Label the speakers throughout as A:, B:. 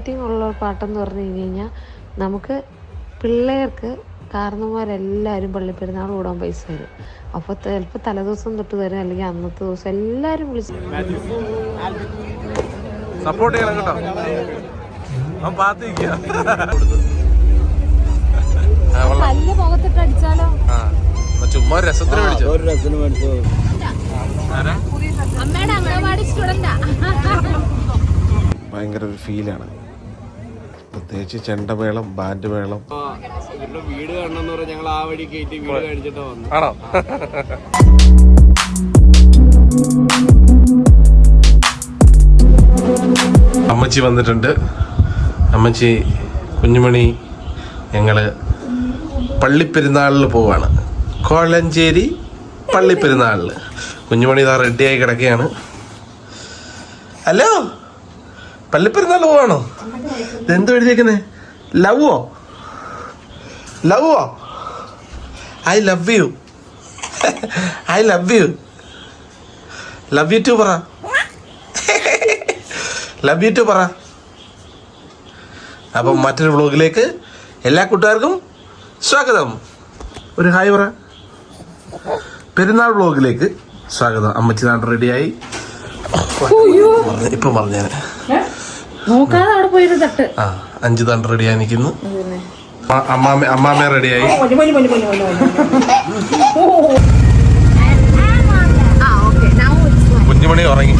A: Exciting ഉള്ള പാട്ടെന്ന് പറഞ്ഞു കഴിഞ്ഞ് കഴിഞ്ഞാൽ നമുക്ക് പിള്ളേർക്ക് കാരണന്മാരെല്ലാവരും പള്ളിപ്പെരുന്നാൾ കൂടാൻ പൈസ തരും. അപ്പോൾ ചിലപ്പോൾ തലേദിവസം തൊട്ട് തരും അല്ലെങ്കിൽ അന്നത്തെ ദിവസം എല്ലാവരും വിളിച്ച്
B: സപ്പോർട്ട് ചെയ്യണം കേട്ടോ.
A: മുഖത്തിട്ട് അടിച്ചാലോ?
B: ചുമ്മാ രസത്തിന് മേടിച്ചു?
C: ഭയങ്കര ഒരു ഫീലാണ് പ്രത്യേകിച്ച് ചെണ്ടമേളം ബാൻഡ് മേളം
D: വീട് കാണണമെന്ന് പറഞ്ഞാൽ ഞങ്ങൾ ആ വഴി കയറ്റി വീട് കാണിച്ചിട്ട് വന്നു.
B: ആണോ? അമ്മച്ചി വന്നിട്ടുണ്ട്. അമ്മച്ചി കുഞ്ഞുമണി ഞങ്ങൾ പള്ളിപ്പെരുന്നാളിൽ പോവാണ്. കോലഞ്ചേരി പള്ളിപ്പെരുന്നാളിൽ കുഞ്ഞുമണി ഇതാ റെഡിയായി കിടക്കുകയാണ്. ഹലോ? പള്ളിപ്പെരുന്നാൾ പോവാണോ? എന്തോ എഴുതിയേക്കുന്നേ? ലവോ ലവോ I love you. I love you. Love you too പറ. ലവ് യു ടു പറ. അപ്പം മറ്റൊരു വ്ളോഗിലേക്ക് എല്ലാ കൂട്ടുകാർക്കും സ്വാഗതം. ഒരു ഹായ് പറ. പെരുന്നാൾ വ്ളോഗിലേക്ക് സ്വാഗതം. അമ്മച്ചി നാട് റെഡിയായി ഇപ്പം പറഞ്ഞേ
A: നോക്കാതെ അവിടെ പോയത് തട്ട്.
B: ആ അഞ്ച് തണ്ട് റെഡിയായി നിൽക്കുന്നു അമ്മാമ അമ്മാമ്മ റെഡിയായി കുഞ്ഞുമണി ഉറങ്ങി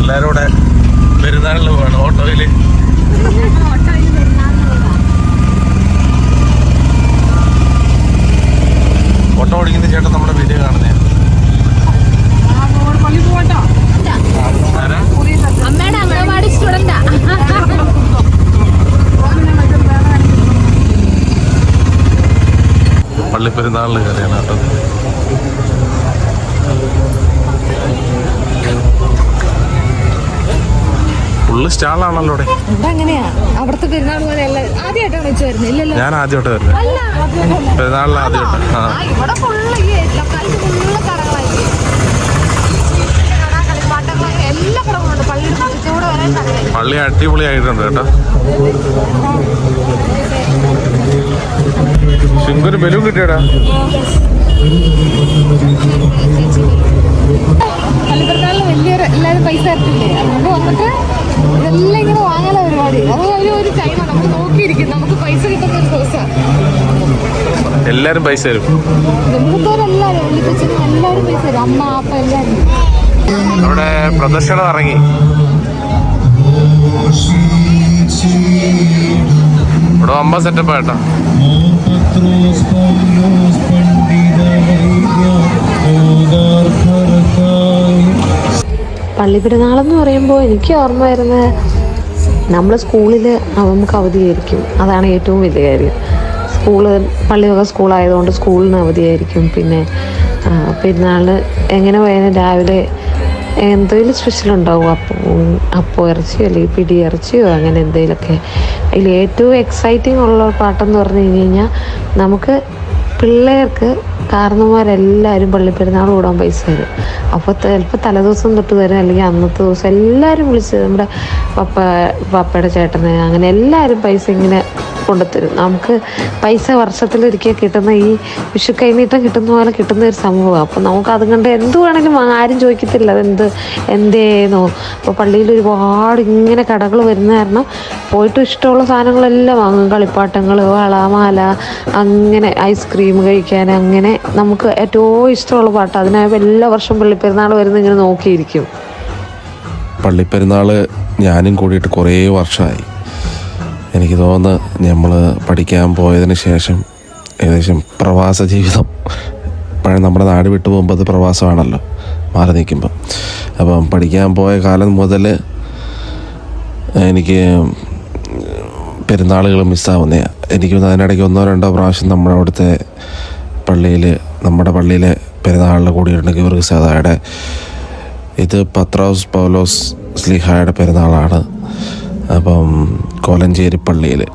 B: എല്ലാരും കൂടെ പെരുന്നാളിന് പോവാണ് ഓട്ടോയിൽ ഓട്ടോ ഓടിക്കുന്ന ചേട്ടൻ നമ്മുടെ വീഡിയോ കാണുന്നേ ആരാ?
A: അമ്മയുടെ അംഗനവാടി സ്റ്റുഡന്റാ
B: പള്ളിപ്പെരുന്നാളിന് കയറിയാണ് കേട്ടോ. ഫുള്ള് സ്റ്റാളാണല്ലോ
A: അങ്ങനെയാ അവിടുത്തെ പെരുന്നാൾ പോലെ അല്ല ആദ്യമായിട്ടാണ് വെച്ച് വരുന്നത് ഇല്ലല്ലോ.
B: ഞാൻ ആദ്യമായിട്ട് വരുന്നത്. പെരുന്നാളിൽ ആദ്യമായിട്ട് ആ.
A: ആ, ഇവിടെ ഫുള്ള് ഈ ലൊക്കാലിറ്റി ഫുള്ള് കടകളായിരിക്കും. കട, കളിപ്പാട്ടങ്ങൾ എല്ലാ കടകളുണ്ട് പള്ളിയുടെ ചുറ്റൂടെ വരെ കടയായിരിക്കും
B: പള്ളി അടിപൊളിയായിട്ടുണ്ട് കേട്ടോ. ശുങ്കൊരു ബലൂൺ കിട്ടിയടാ.
A: പള്ളിപ്പെരുന്നാളിന് വലിയൊരു എല്ലാവരും പൈസ തരത്തില്ലേ? അതുകൊണ്ട് വന്നിട്ട് ഇതെല്ലാം ഇങ്ങനെ വാങ്ങാനുള്ള പരിപാടി. അത് ഒരു ഒരു ടൈമാണ് നമ്മൾ നോക്കിയിരിക്കും. നമുക്ക് പൈസ കിട്ടുന്ന ഒരു
B: എല്ലാരും പൈസ തരും.
A: വെള്ളിപ്പച്ചനും എല്ലാവരും പൈസ തരും. അമ്മ അപ്പ എല്ലാരും.
B: അവിടെ പ്രദർശനം ഇറങ്ങി. ഇവിടെ അമ്പ
A: പള്ളി പെരുന്നാളെന്ന് പറയുമ്പോൾ എനിക്ക് ഓർമ്മ വരുന്നത് നമ്മൾ സ്കൂളിൽ നമുക്ക് അവധിയായിരിക്കും. അതാണ് ഏറ്റവും വലിയ കാര്യം. സ്കൂൾ പള്ളിയൊക്കെ സ്കൂളായതുകൊണ്ട് സ്കൂളിന് അവധിയായിരിക്കും. പിന്നെ പെരുന്നാൾ എങ്ങനെ പോയാലും രാവിലെ എന്തെങ്കിലും സ്പെഷ്യൽ ഉണ്ടാവും? അപ്പോൾ അപ്പോൾ ഇറച്ചിയോ അല്ലെങ്കിൽ പിടി ഇറച്ചിയോ അങ്ങനെ എന്തെങ്കിലുമൊക്കെ അതിൽ ഏറ്റവും എക്സൈറ്റിംഗ് ഉള്ള പാട്ടെന്ന് പറഞ്ഞു കഴിഞ്ഞ് കഴിഞ്ഞാൽ നമുക്ക് പിള്ളേർക്ക് കാരണന്മാരെല്ലാവരും പള്ളിപ്പെരുന്നാൾ കൂടാൻ പൈസ തരും. അപ്പോൾ ചിലപ്പോൾ തലേദിവസം തൊട്ട് തരും അല്ലെങ്കിൽ അന്നത്തെ ദിവസം എല്ലാവരും വിളിച്ച് നമ്മുടെ പപ്പ പപ്പയുടെ ചേട്ടന് അങ്ങനെ എല്ലാവരും പൈസ ഇങ്ങനെ കൊണ്ടുത്തരും. നമുക്ക് പൈസ വർഷത്തിലൊരിക്കൽ കിട്ടുന്ന ഈ വിഷു കൈനീട്ടം കിട്ടുന്ന പോലെ കിട്ടുന്ന ഒരു സംഭവമാണ് അപ്പോൾ നമുക്ക് അതും കണ്ട് എന്ത് വേണമെങ്കിലും. ആരും ചോദിക്കത്തില്ല അതെന്ത് എന്തേന്നോ. അപ്പോൾ പള്ളിയിൽ ഒരുപാട് ഇങ്ങനെ കടകൾ വരുന്ന കാരണം പോയിട്ട് ഇഷ്ടമുള്ള സാധനങ്ങളെല്ലാം വാങ്ങും. കളിപ്പാട്ടങ്ങൾ വള മാല അങ്ങനെ ഐസ്ക്രീം കഴിക്കാൻ അങ്ങനെ നമുക്ക് ഏറ്റവും ഇഷ്ടമുള്ള പാട്ട്. അതിനായപ്പോൾ എല്ലാ വർഷം പള്ളിപ്പെരുന്നാൾ വരുന്ന ഇങ്ങനെ നോക്കിയിരിക്കും.
C: പള്ളിപ്പെരുന്നാൾ ഞാനും കൂടിയിട്ട് കുറേ വർഷമായി എനിക്ക് തോന്നുന്നു നമ്മൾ പഠിക്കാൻ പോയതിന് ശേഷം ഏകദേശം പ്രവാസ ജീവിതം. പഴയ നമ്മുടെ നാട് വിട്ടു പോകുമ്പോൾ അത് പ്രവാസമാണല്ലോ. മാറി നിൽക്കുമ്പോൾ അപ്പം പഠിക്കാൻ പോയ കാലം മുതൽ എനിക്ക് പെരുന്നാളുകൾ മിസ്സാവുന്നേ. എനിക്ക് അതിനിടയ്ക്ക് ഒന്നോ രണ്ടോ പ്രാവശ്യം നമ്മുടെ അവിടുത്തെ പള്ളിയിൽ നമ്മുടെ പള്ളിയിലെ പെരുന്നാളിൽ കൂടിയിട്ടുണ്ട് ഗീവർഗീസ് സദായുടെ ഇത് പത്രോസ് പൗലോസ് സ്ലിഹായുടെ പെരുന്നാളാണ്. അപ്പം കോലഞ്ചേരി പള്ളിയിൽ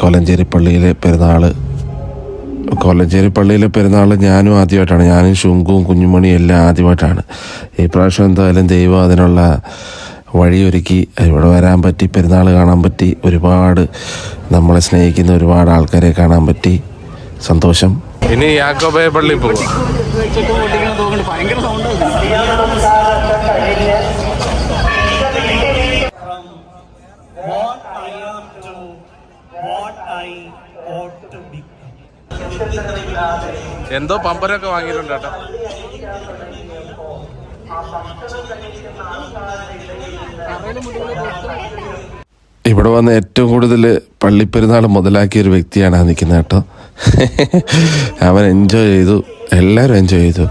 C: കോലഞ്ചേരി പള്ളിയിലെ പെരുന്നാൾ കോലഞ്ചേരി പള്ളിയിലെ പെരുന്നാൾ ഞാനും ആദ്യമായിട്ടാണ്. ഞാനും ശുങ്കും കുഞ്ഞുമണിയും എല്ലാം ആദ്യമായിട്ടാണ്. ഈ പ്രാവശ്യം എന്തായാലും ദൈവം അതിനുള്ള വഴിയൊരുക്കി. ഇവിടെ വരാൻ പറ്റി പെരുന്നാൾ കാണാൻ പറ്റി. ഒരുപാട് നമ്മളെ സ്നേഹിക്കുന്ന ഒരുപാട് ആൾക്കാരെ കാണാൻ പറ്റി. സന്തോഷം.
B: ഇനി യാക്കോബായ പള്ളി പോകും എന്തോ പമ്പരൊക്കെ വാങ്ങിയിട്ടുണ്ട് കേട്ടോ.
C: ഇവിടെ വന്ന് ഏറ്റവും കൂടുതൽ പള്ളിപ്പെരുന്നാൾ മുതലാക്കിയ ഒരു വ്യക്തിയാണ് നിൽക്കുന്നത് കേട്ടോ. അവൻ എൻജോയ് ചെയ്തു. എല്ലാവരും എൻജോയ് ചെയ്തു.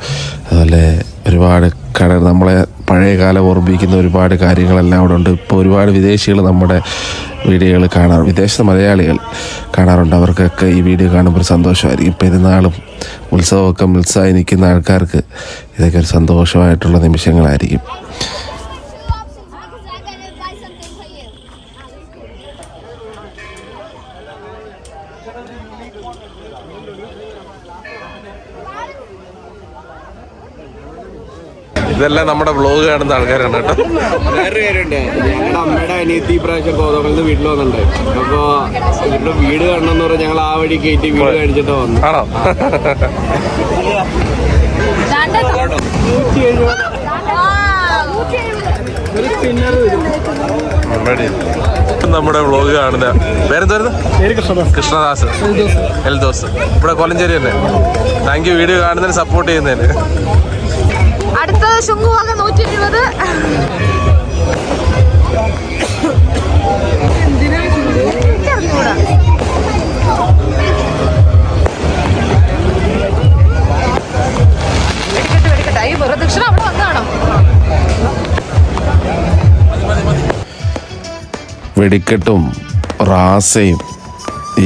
C: അതുപോലെ ഒരുപാട് കട നമ്മളെ പഴയ കാലം ഓർമ്മിപ്പിക്കുന്ന ഒരുപാട് കാര്യങ്ങളെല്ലാം അവിടെ ഉണ്ട്. ഇപ്പോൾ ഒരുപാട് വിദേശികൾ നമ്മുടെ വീഡിയോകൾ കാണാറ് വിദേശ മലയാളികൾ കാണാറുണ്ട്. അവർക്കൊക്കെ ഈ വീഡിയോ കാണുമ്പോൾ ഒരു സന്തോഷമായിരിക്കും. പെരുന്നാളും ഉത്സവമൊക്കെ ഉത്സാഹി നിൽക്കുന്ന ആൾക്കാർക്ക് ഇതൊക്കെ ഒരു സന്തോഷമായിട്ടുള്ള നിമിഷങ്ങളായിരിക്കും.
B: ഇതെല്ലാം നമ്മുടെ ബ്ലോഗ് കാണുന്ന ആൾക്കാരാണ് കേട്ടോ.
D: വേറൊരു കാര്യമുണ്ട്. ഞങ്ങളുടെ അമ്മയുടെ അനിയത്തി പ്രാവശ്യം നിന്ന് വീട്ടിൽ വന്നിട്ടുണ്ട്. അപ്പൊ ഇവരുടെ വീട് കാണണം എന്ന് പറഞ്ഞാൽ ഞങ്ങൾ ആ വഴി കയറ്റി വീട് കാണിച്ചിട്ട് വന്നു.
B: ആണോ? നമ്മുടെ വ്ളോഗ് കാണുന്ന പേരെന്തായിരുന്നു കൃഷ്ണദാസ്. എൽദോസ്. ഇവിടെ കൊലഞ്ചേരി തന്നെ. താങ്ക് യു വീഡിയോ കാണുന്നതിന് സപ്പോർട്ട് ചെയ്യുന്നതിന്.
E: അടുത്തത് ശുങ്കുവാക നൂറ്റി ഇരുപത് വെടിക്കെട്ട് വെടിക്കെട്ടും
C: റാസയും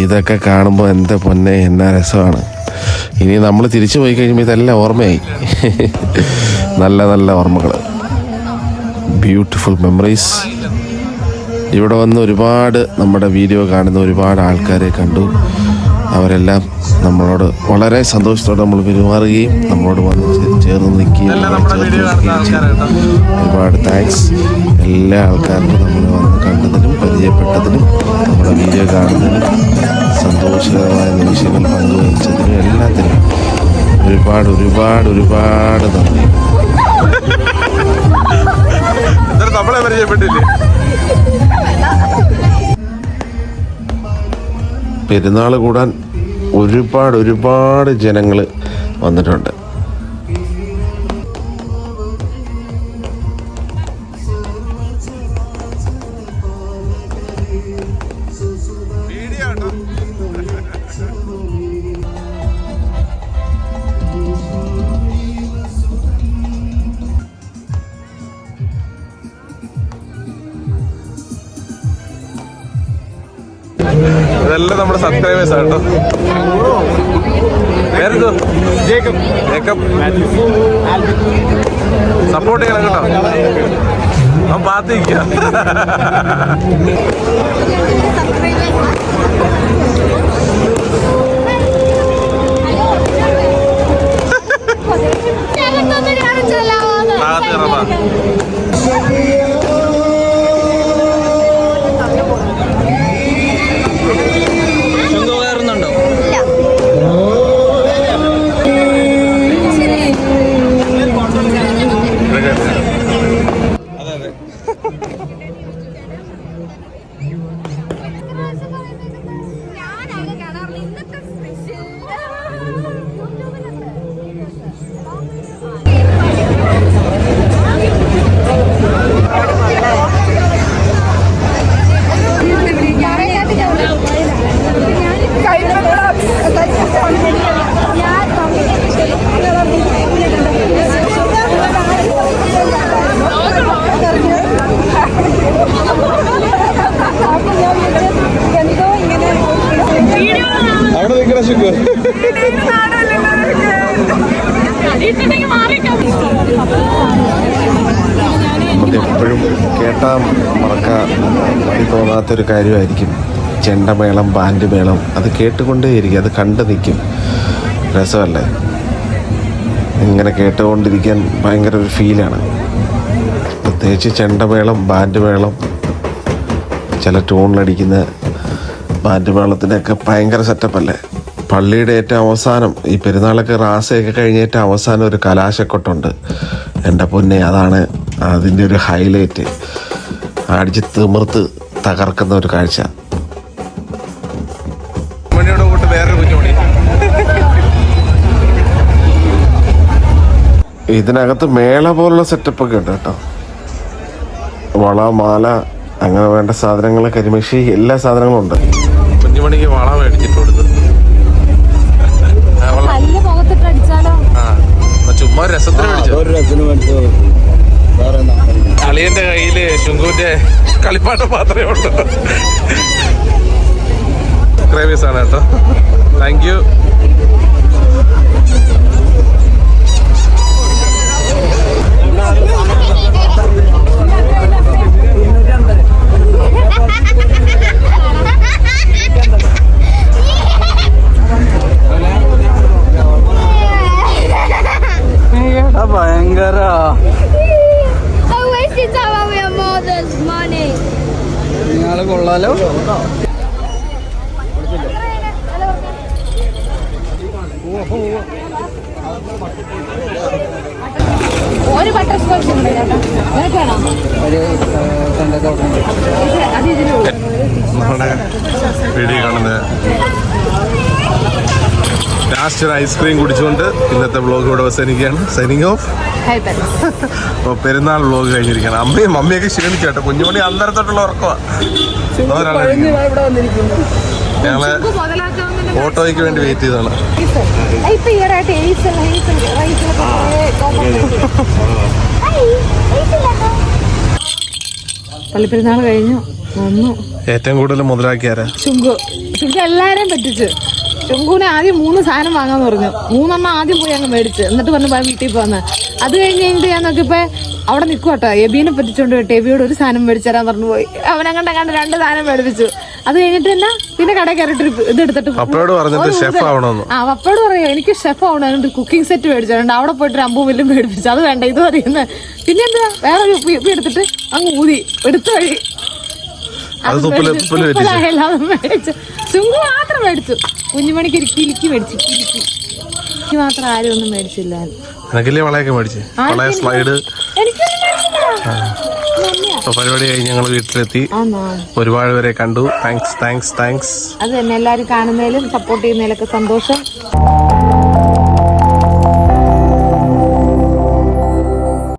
C: ഇതൊക്കെ കാണുമ്പോൾ എന്റെ പൊന്നെ എന്ന രസമാണ്. ഇനി നമ്മൾ തിരിച്ചു പോയി കഴിയുമ്പോൾ ഇതെല്ലാം ഓർമ്മയായി. നല്ല നല്ല ഓർമ്മകൾ ബ്യൂട്ടിഫുൾ മെമ്മറീസ് ഇവിടെ വന്ന് ഒരുപാട് നമ്മുടെ വീഡിയോ കാണുന്ന ഒരുപാട് ആൾക്കാരെ കണ്ടു. അവരെല്ലാം നമ്മളോട് വളരെ സന്തോഷത്തോടെ നമ്മൾ പെരുമാറുകയും നമ്മളോട് വന്ന് ചേർന്ന് നിൽക്കുകയും
B: കാണുന്ന
C: നിൽക്കുകയും ചെയ്തു. ഒരുപാട് താങ്ക്സ് എല്ലാ ആൾക്കാർക്കും നമ്മൾ വന്ന് കണ്ടതിനും പരിചയപ്പെട്ടതിനും നമ്മുടെ വീഡിയോ കാണുന്നതിനും സന്തോഷകരമായ നിമിഷങ്ങൾ പങ്കുവച്ചതിനും എല്ലാത്തിനും ഒരുപാട് ഒരുപാട് ഒരുപാട് നന്ദി. പെരുന്നാൾ കൂടാൻ ഒരുപാട് ഒരുപാട് ജനങ്ങൾ വന്നിട്ടുണ്ട്.
B: നമ്മുടെ സബ്സ്ക്രൈബേഴ്സ് കേട്ടോ. പേരെന്തോ ജേക്കബ്. ജേക്കബ്. സപ്പോർട്ട് ചെയ്യണം കേട്ടോ. അവൻ പാത്തിരിക്കുക ഭാഗത്ത് കയറാം
C: കേട്ടാൽ മറക്കാൻ മതി തോന്നാത്തൊരു കാര്യമായിരിക്കും. ചെണ്ടമേളം ബാൻഡ് മേളം അത് കേട്ടുകൊണ്ടേയിരിക്കും അത് കണ്ടു നിൽക്കും. രസമല്ലേ? ഇങ്ങനെ കേട്ടുകൊണ്ടിരിക്കാൻ ഭയങ്കര ഒരു ഫീലാണ്. പ്രത്യേകിച്ച് ചെണ്ടമേളം ബാൻഡ് മേളം ചില ടൂണിലടിക്കുന്ന ബാൻഡ് മേളത്തിനൊക്കെ ഭയങ്കര സെറ്റപ്പല്ലേ? പള്ളിയുടെ ഏറ്റവും അവസാനം ഈ പെരുന്നാളൊക്കെ റാസയൊക്കെ കഴിഞ്ഞ ഏറ്റവും അവസാനം ഒരു കലാശക്കൊട്ടുണ്ട്. എന്റെ പൊന്നെ അതാണ് അതിന്റെ ഒരു ഹൈലൈറ്റ്. അടിച്ച് തിമിർത്ത് തകർക്കുന്ന ഒരു കാഴ്ച.
B: മണിയുടെ കൂട്ട് വേറൊരു കുഞ്ഞുമണി
C: ഇതിനകത്ത് മേള പോലുള്ള സെറ്റപ്പ് ഒക്കെ ഉണ്ട് കേട്ടോ. വള മാല അങ്ങനെ വേണ്ട സാധനങ്ങൾ കരിമഷി എല്ലാ സാധനങ്ങളും ഉണ്ട്.
B: കുഞ്ഞുമണിക്ക് വള മേടിച്ചിട്ട് കൊടുത്തു. ചുമ്മാ രസത്തിന് മേടിച്ചു. അളിയന്റെ കയ്യിൽ ശുങ്കുവിന്റെ കളിപ്പാട്ടം മാത്രമേ ഉള്ളൂ. ക്രേവിയസ് ആണ് കേട്ടോ. താങ്ക് യു
E: ഒരു ബട്ടർ സ്കോച്ച് ഉണ്ട് ചേട്ടാ. നിനക്ക് വേണോ? അത് ഇതിന്
B: നമ്മുടെ വീഡിയോ കാണുന്നത് ലാസ്റ്റ് ഒരു ഐസ്ക്രീം കുടിച്ചുകൊണ്ട് ഇന്നത്തെ വ്ളോഗ് ഇവിടെ അവസാനിക്കുകയാണ്. സൈനിങ് ഓഫ് അപ്പോൾ പെരുന്നാൾ വ്ളോഗ് കഴിഞ്ഞിരിക്കുകയാണ്. അമ്മയും മമ്മിയൊക്കെ ക്ഷീണിച്ചു കേട്ടോ കുഞ്ഞുമണി അന്നേരത്തോട്ടുള്ള ഉറക്കമാണ് ഞങ്ങൾ ഓട്ടോയ്ക്ക് വേണ്ടി വെയിറ്റ് ചെയ്താണ്
E: പള്ളിപ്പെരുന്നാൾ കഴിഞ്ഞു. വന്നു.
B: ഏറ്റവും കൂടുതൽ മുതലാക്കിയാരാ
E: ചുങ്കു ചുങ്കു എല്ലാരെയും പറ്റിച്ച്. ചുങ്കുവിനെ ആദ്യം മൂന്ന് സാധനം വാങ്ങാന്ന് പറഞ്ഞു. മൂന്നെണ്ണം ആദ്യം പോയി അങ്ങ് മേടിച്ച്. എന്നിട്ട് പറഞ്ഞു പോയി വീട്ടിൽ പോന്ന് അത് കഴിഞ്ഞ് കഴിഞ്ഞിട്ട് ഞാൻ നോക്കിയപ്പോ അവിടെ നിൽക്കുവാട്ടോ എബീനെ പറ്റിച്ചോണ്ട് കേട്ടോ എബിയോട് ഒരു സാധനം മേടിച്ചു തരാൻ പറഞ്ഞു പോയി. അവനങ്ങണ്ട് കണ്ട് രണ്ട് സാധനം മേടിപ്പിച്ചു. അത് കഴിഞ്ഞിട്ട് എന്നാ പിന്നെ കടയിൽ കയറിട്ട് ഇത് എടുത്തിട്ട്
B: പപ്പയോട് പറഞ്ഞിട്ട്
E: ഷെഫ്
B: ആവണമെന്ന്.
E: ആ പപ്പയോട് പറയാം എനിക്ക് ഷെഫ് ആവണം കുക്കിംഗ് സെറ്റ് മേടിച്ചിട്ടുണ്ട് അവിടെ പോയിട്ട് ഒരു അമ്പും വില്ലും മേടിപ്പിച്ചു. അത് വേണ്ട ഇത് പറയുന്നത് പിന്നെ എന്താ വേറെ ഒരു ഉപ്പി എടുത്തിട്ട് അങ്ങ് ഊതി. എടുത്ത വഴി. ചുങ്കു മാത്രം മേടിച്ചു. കുഞ്ഞുമണിക്ക് ഒരു കിലിക്ക് മേടിച്ചു കിലിക്ക്. എനിക്ക് മാത്രം ആരും ഒന്നും മേടിച്ചില്ല
B: എനിക്കല്ലേ അപ്പോൾ പരിപാടി കഴിഞ്ഞ് ഞങ്ങൾ വീട്ടിലെത്തി ഒരുപാട് പേരെ കണ്ടു. താങ്ക്സ് താങ്ക്സ് താങ്ക്സ്
E: അത് തന്നെ എല്ലാവരും കാണുന്നതിലും സപ്പോർട്ട് ചെയ്യുന്നതിലൊക്കെ സന്തോഷം.